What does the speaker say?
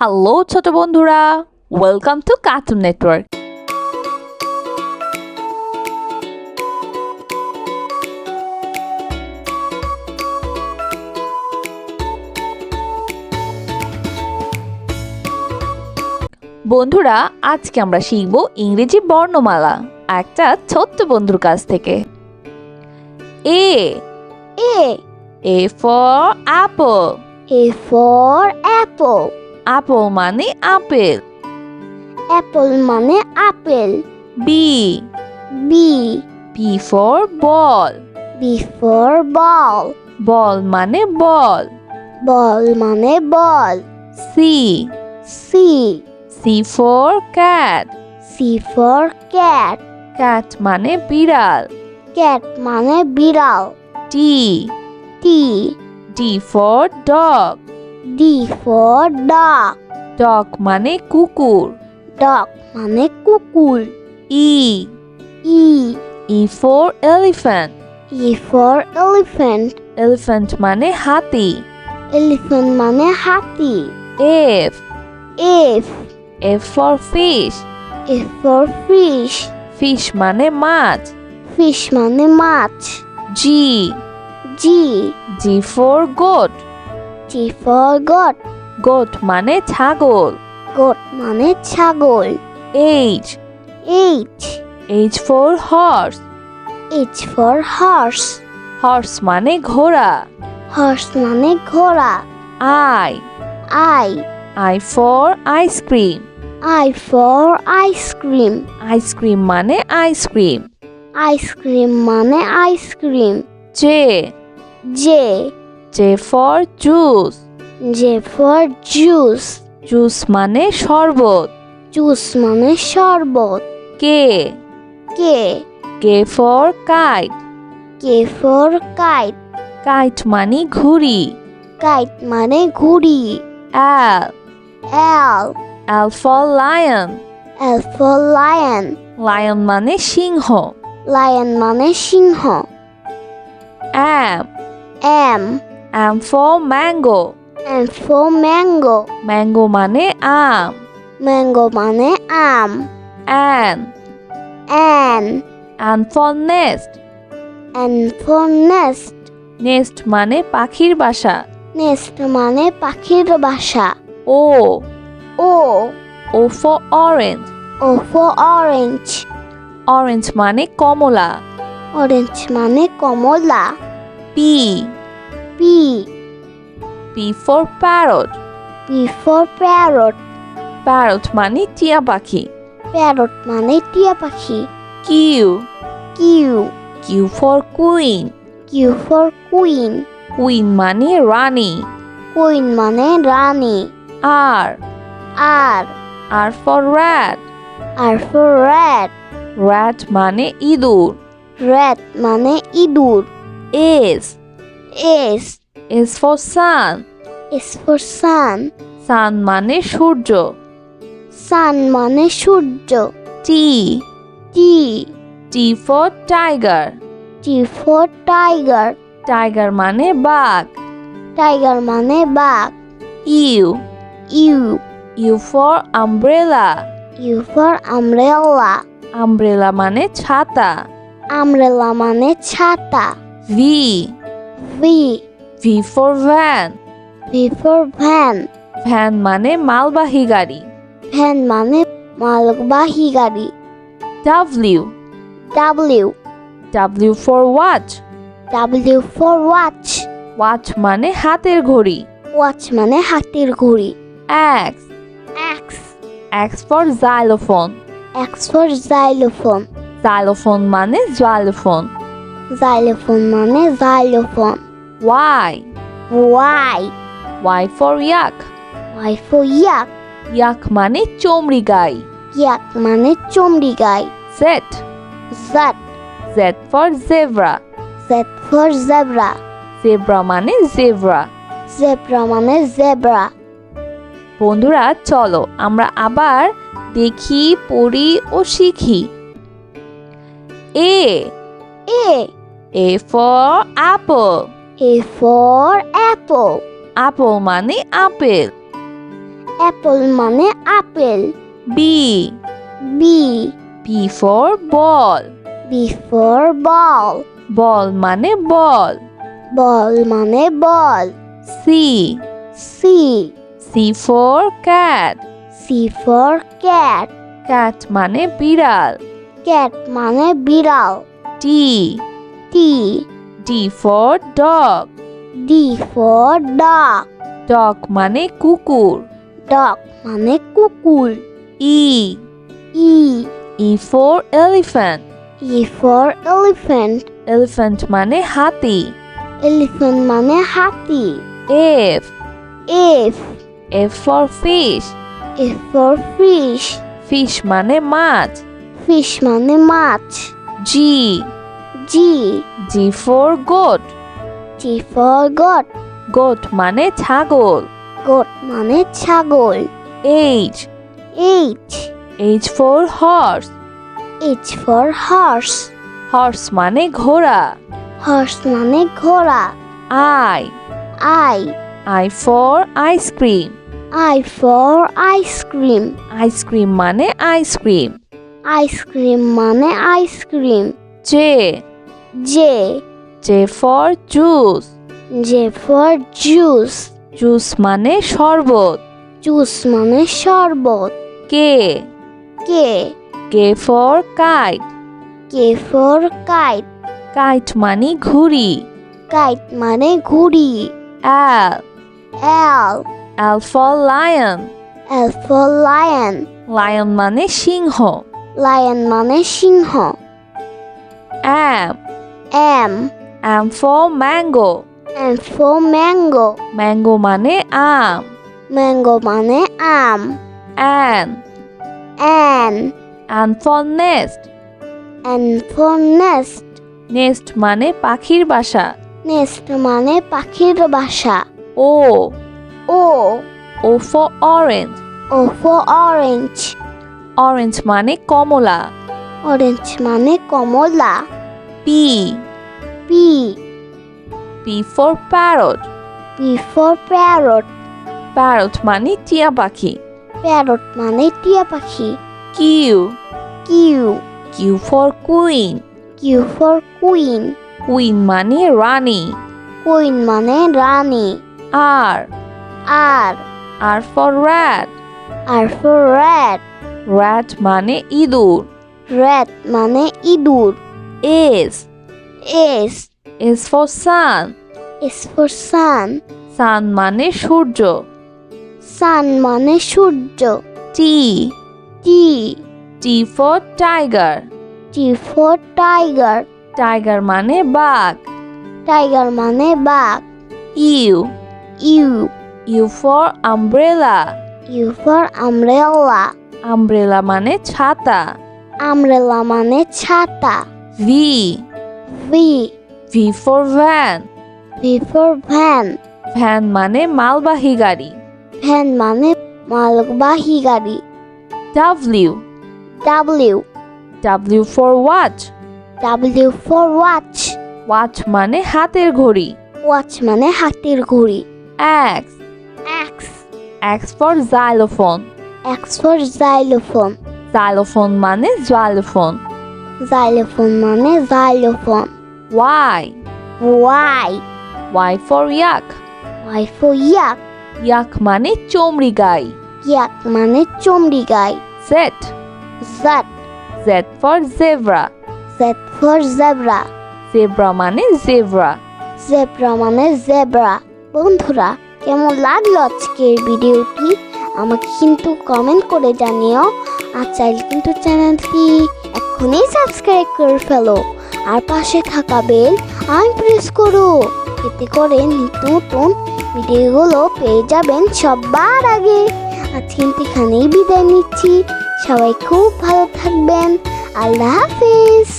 Hello ছোট বন্ধুরা। Welcome to cartoon network বন্ধুরা আজকে আমরা শিখব ইংরেজি বর্ণমালা একটা ছোট্ট বন্ধুর কাছ থেকে। A A A for apple A for apple. আপেল মানে আপেল। Apple মানে আপেল। B B. B for ball B for ball. Ball মানে বল বল মানে বল C C. C for cat C for cat. Cat মানে বিড়াল। ক্যাট মানে বিড়াল। T T D for dog D for dog. Dog মানে কুকুর Dog মানে কুকুর E E. E for elephant E for elephant. Elephant মানে হাতি Elephant মানে হাতি F F. F for fish F for fish. Fish মানে মাছ Fish মানে মাছ G G. G for goat G for goat. Goat মানে ছাগল Goat মানে ছাগল H H. H for horse H for horse. Horse মানে ঘোড়া Horse মানে ঘোড়া I I. I for ice cream I for ice cream. Ice cream মানে ice cream Ice cream মানে ice cream. J J. J for juice J for juice. Juice মানে শরবত Juice মানে শরবত K K. K for kite K for kite. Kite মানে ঘুড়ি Kite মানে ঘুড়ি L L. L for lion L for lion. Lion মানে সিংহ Lion মানে সিংহ M M. M for mango M for mango. Mango মানে আম। Mango মানে আম। N N. N for nest N for nest. Nest মানে পাখির বাসা। Nest মানে পাখির বাসা। O O. O for orange O for orange. Orange মানে কমলা। Orange মানে কমলা। P P. P for parrot P for parrot. Parrot মানে টিয়া পাখি Parrot মানে টিয়া পাখি Q Q. Q for queen Q for queen. Queen মানে রানী Queen মানে রানী R R. R for rat R for rat. Rat মানে ইঁদুর Rat মানে ইঁদুর S S. S for sun. S for sun. Sun মানে সূর্য। Sun মানে সূর্য। T. T. T for tiger. T for tiger. Tiger মানে বাঘ। Tiger মানে বাঘ। U. U. U for umbrella. U for umbrella. Umbrella মানে ছাতা। Umbrella মানে ছাতা। V. V. V for van V for van. Van মানে মালবাহী গাড়ি Van মানে মালবাহী গাড়ি W W. W for watch W for watch. Watch মানে হাতের ঘড়ি Watch মানে হাতের ঘড়ি X X. X for xylophone X for xylophone. Xylophone মানে জাইলোফোন Xylophone মানে xylophone. Y Y. Y for yak Y for yak. ইয়াক মানে চমড়ি গাই Yak মানে চমড়ি গাই Z Z. Z for zebra Z for zebra. Zebra মানে জেব্রা Zebra মানে zebra. বন্ধুরা চলো আমরা আবার দেখি পড়ি ও শিখি A A A. For apple A for apple. আপেল মানে আপেল। অ্যাপল মানে আপেল। B B B for ball B for ball ball মানে বল বল মানে বল C C C for cat C for cat cat মানে বিড়াল। ক্যাট মানে বিড়াল। D T D for dog D for dog dog মানে কুকুর। ডগ মানে কুকুর। E E E for elephant E for elephant elephant মানে হাতি। এলিফ্যান্ট মানে হাতি। F F F for fish F for fish fish মানে মাছ। ফিশ মানে মাছ। G G G for goat G for goat goat মানে ছাগল। গোট মানে ছাগল। H H H for horse H for horse horse মানে ঘোড়া। হর্স মানে ঘোড়া। I I I for ice cream I for ice cream ice cream মানে ice cream ice cream মানে ice cream J J J for juice J for juice juice মানে শরবত। Juice মানে শরবত। K K K for kite K for kite kite মানে ঘুড়ি। Kite মানে ঘুড়ি। L L L for lion L for lion lion মানে সিংহ। লায়ন মানে সিংহ। M M M for mango M for mango mango মানে আম. ম্যাঙ্গো মানে আম. N N N for nest N for nest nest মানে পাখির বাসা. নেস্ট মানে পাখির বাসা. O O O for orange O for orange orange মানে কমলা. অরেঞ্জ মানে কমলা. P P P for parrot P for parrot parrot মানে টিয়া পাখি। প্যারট মানে টিয়া পাখি। Q Q Q for queen Q for queen queen মানে রানী। কুইন মানে রানী। R R R for rat R for rat rat মানে ইঁদুর। র্যাট মানে ইঁদুর। S S S for sun S for sun sun মানে সূর্য। সান মানে সূর্য। T T T for tiger T for tiger tiger মানে বাঘ। টাইগার মানে বাঘ। U U U for umbrella U for umbrella umbrella মানে ছাতা। আমরেলা মানে ছাতা। V V V for van V for van van মানে মালবাহী গাড়ি। ভ্যান মানে মালবাহী গাড়ি। W W W for watch W for watch watch মানে হাতের ঘড়ি। ওয়াচ মানে হাতের ঘড়ি। X X X for xylophone X for xylophone xylophone মানে জাইলোফোন জাইলোফোন মানে xylophone Y Y Y for yak Y for yak yak মানে চমড়ি গাই। ইয়াক মানে চমড়ি গাই। Z Jatt Z for zebra Z for zebra zebra মানে zebra zebra মানে জেব্রা বন্ধুরা কেমন লাগল আজকের ভিডিওটি? আমাকে কিন্তু কমেন্ট করে জানিও। আর চাইলে কিন্তু চ্যানেলটি এখনই সাবস্ক্রাইব করে ফেলো। আর পাশে থাকা বেল আমি প্রেস করো। এতে করে নতুন ভিডিওগুলো পেয়ে যাবেন সবার আগে। কিন্তু এখানেই বিদায় নিচ্ছি। সবাই খুব ভালো থাকবেন। আল্লাহ হাফিজ।